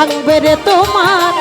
ভাঙবে রে তোমার